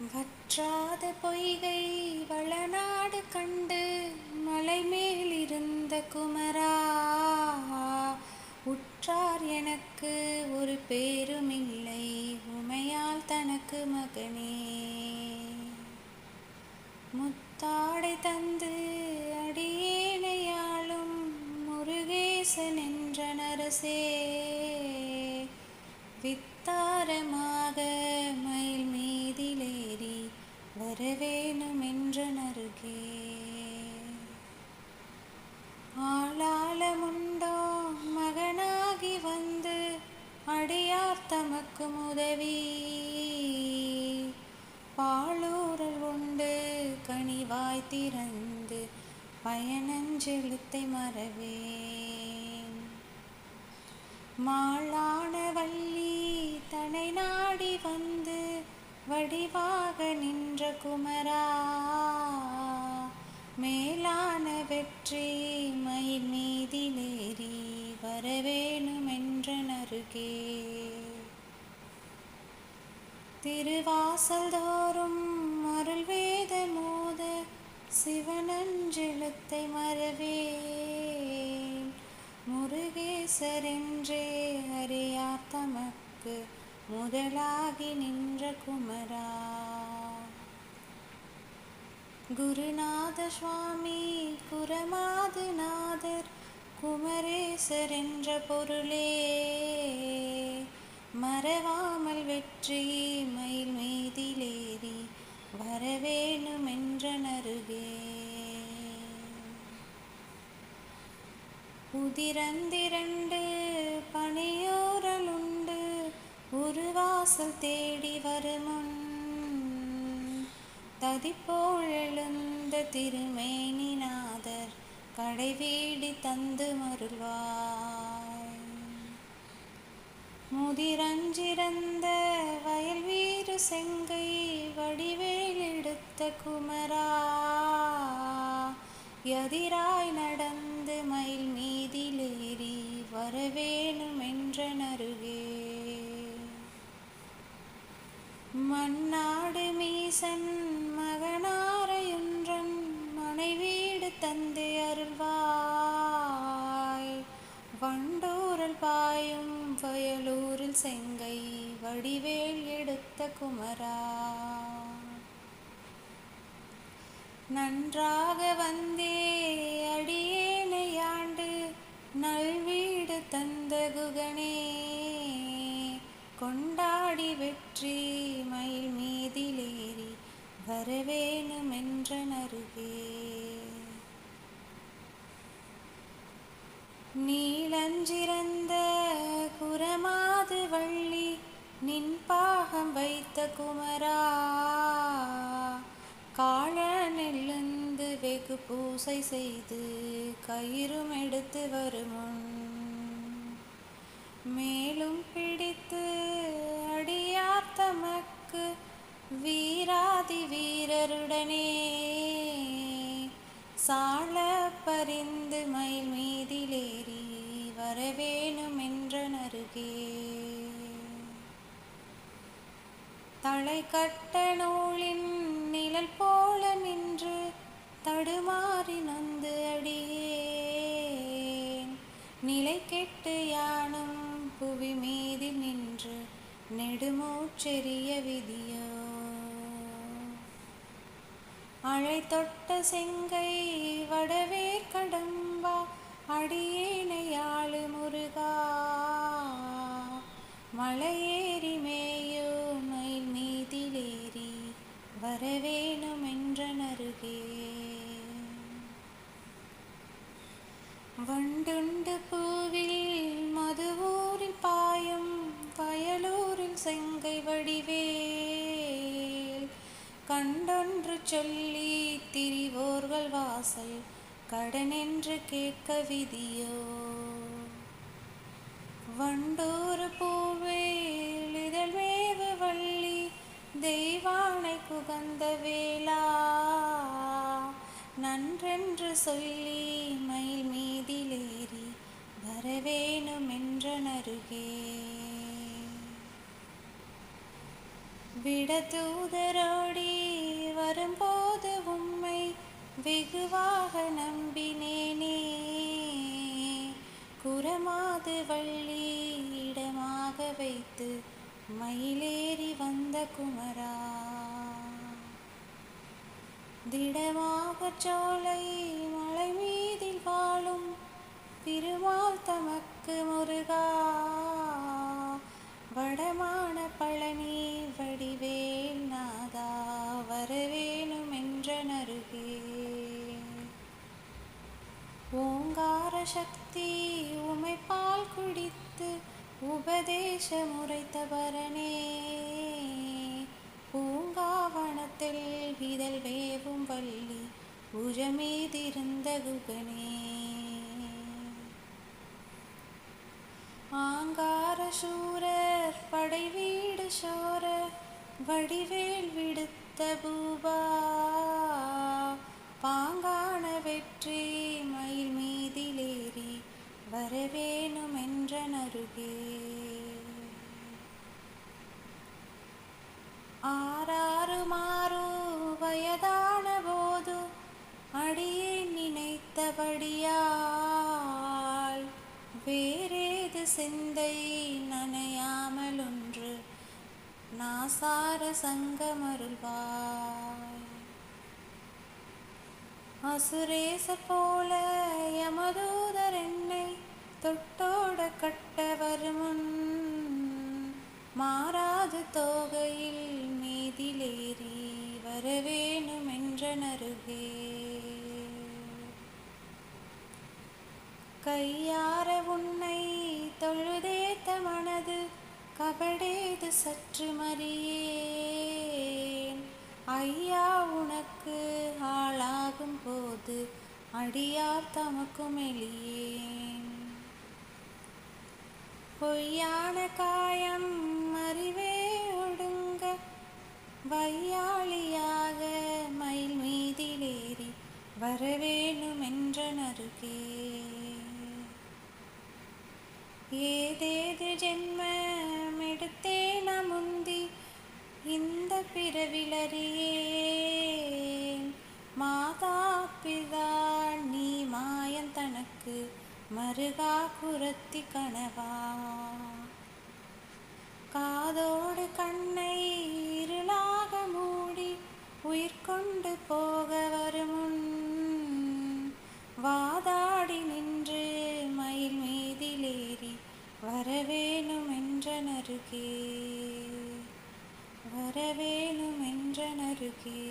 வற்றாத பொய்கை வளநாடு கண்டு மலை மேலிருந்த குமரா. உற்றார் எனக்கு ஒரு பேருமில்லை உமையால் தனக்கு மகனே. முத்தாடை தந்து அடியேனையாளும் முருகேசன் என்ற நரசே. வித்தாரமா வரவேணும் என்ற நருகே ஆளாளமுண்டோ மகனாகி வந்து அடியார் தமக்கு உதவி. பாலூரல் உண்டு கனிவாய் திறந்து பயனஞ்செழுத்தை மறவேன். மாளான வள்ளி தனை நாடி வந்து வடிவாக நின்ற குமரா மேலான வெற்றி மயில் மீதிலேறி வரவேணுமென்ற நருகே திருவாசல் தோறும் அருள் வேத மோத சிவனஞ்செழுத்தை மறவேன். முருகேசரென்றே அறியார் தமக்கு முதலாகி நின்ற குமரா. குருநாத சுவாமி குரமாதுநாதர் குமரேசர் என்ற பொருளே. மறவாமல் வெற்றி மயில் மீதிலேறி வரவேணும் என்ற நருகே உதிரந்திரண்டு பணியோ ஒரு வாசல் தேடி வருமுன். ததிப்போல் எழுந்த திருமேனிநாதர் கடைவீடி தந்து மருள்வாய். முதிரஞ்சிறந்த வயல் வீறு செங்கை வடிவேல் எடுத்த குமரா. எதிராய் நடந்து மயில் மண்ணாடு மீசன் மகனாரையுன்றன் மனைவீடு தந்தை அருள்வாய். வண்டூரல் பாயும் வயலூரில் செங்கை வடிவேல் எடுத்த குமரா. நன்றாக வந்தே அடியேனையாண்டு நல்வீடு தந்த குகனே. வரவேணுமென்றனருகே. நீளஞ்சிறந்த நீலஞ்சிறந்த குரமாது வள்ளி நின் பாகம் வைத்த குமரா. காழனெழுந்து வெகு பூசை செய்து கயிறும் எடுத்து வருமுன். மேலும் பிடித்து அடியார் தமக்கு வீராதி வீரருடனே சாழ பறிந்து மயில் மீதிலேறி வரவேணுமென்றனருகே. என்ற தலை கட்ட நூலின் நிழல் போல நின்று தடுமாறி நந்து அடியேன். நிலை கெட்டு யானும் புவி மீதில் நின்று நெடுமூச்செறி மழை தொட்ட செங்கை வடவேர் கடம்பா அடியேனையாளு முருகா. மலையேறி மேயுமை மயில் மீதிலேறி வரவேணும் என்ற நருகே வண்டுண்டு பூவில் கண்டொன்று சொல்லி திரிவோர்கள் வாசல் கடனென்று கேட்க விதியோ? வண்டூர் பூவேல் இதழ் வேவு வள்ளி தெய்வானை குகந்த வேளா? நன்றென்று சொல்லி மயில் மீதிலேறி வரவேணுமென்றனருகே என்ற நருகே விட தூதரோடி வரும்போது உம்மை வெகுவாக நம்பினேனே. குரமாது வள்ளி இடமாக வைத்து மயிலேறி வந்த குமரா. திடமாக சோலை மலை மீதில் வாழும் திருமால் தமக்கு முருகா. பரசக்தி உமை பால் குடித்து உபதேச முறைத்த பரனே பூங்காவனத்தில் இதழ் வேவும் வள்ளி உஜமீதிருந்த குகனே ஆங்கார சூரர் படை வீடு சோர வடிவேல் விடுத்த பூபா பாங்கான வெற்றி வரவேணுமென்றனருகே. ஆறாறு மாறோ வயதான போது அடியே நினைத்தபடியால் வேறேது சிந்தை நனையாமல் ஒன்று நாசார சங்கமருள்வாய். அசுரேச போல யமதூதர் தொட்டோட கட்ட வருமுன் மாறாது தோகையில் மீதிலேறி வரவேணுமென்றனருகே. என்ற கையார உன்னை தொழுதேத்த மனது கபடேது சற்று மறியேன். ஐயா உனக்கு ஆளாகும் போது அடியார் தமக்கும் எளியேன். பொய்யான காயம் அறிவே ஒடுங்க. வையாளியாக மயில் மீதிலேறி வரவேணுமென்ற என்ற ஏதேது ஜென்மம் எடுத்தே முந்தி இந்த பிறவிலறியே மாதா பிதா நீ மாயன் தனக்கு மருகா குரத்தி கனவா காதோடு கண்ணை இருளாக மூடி உயிர் கொண்டு போக வருமுன். வாதாடி நின்று மயில் மீதிலேறி வரவேணும் என்ற நருகே வரவேணும் என்ற நருகே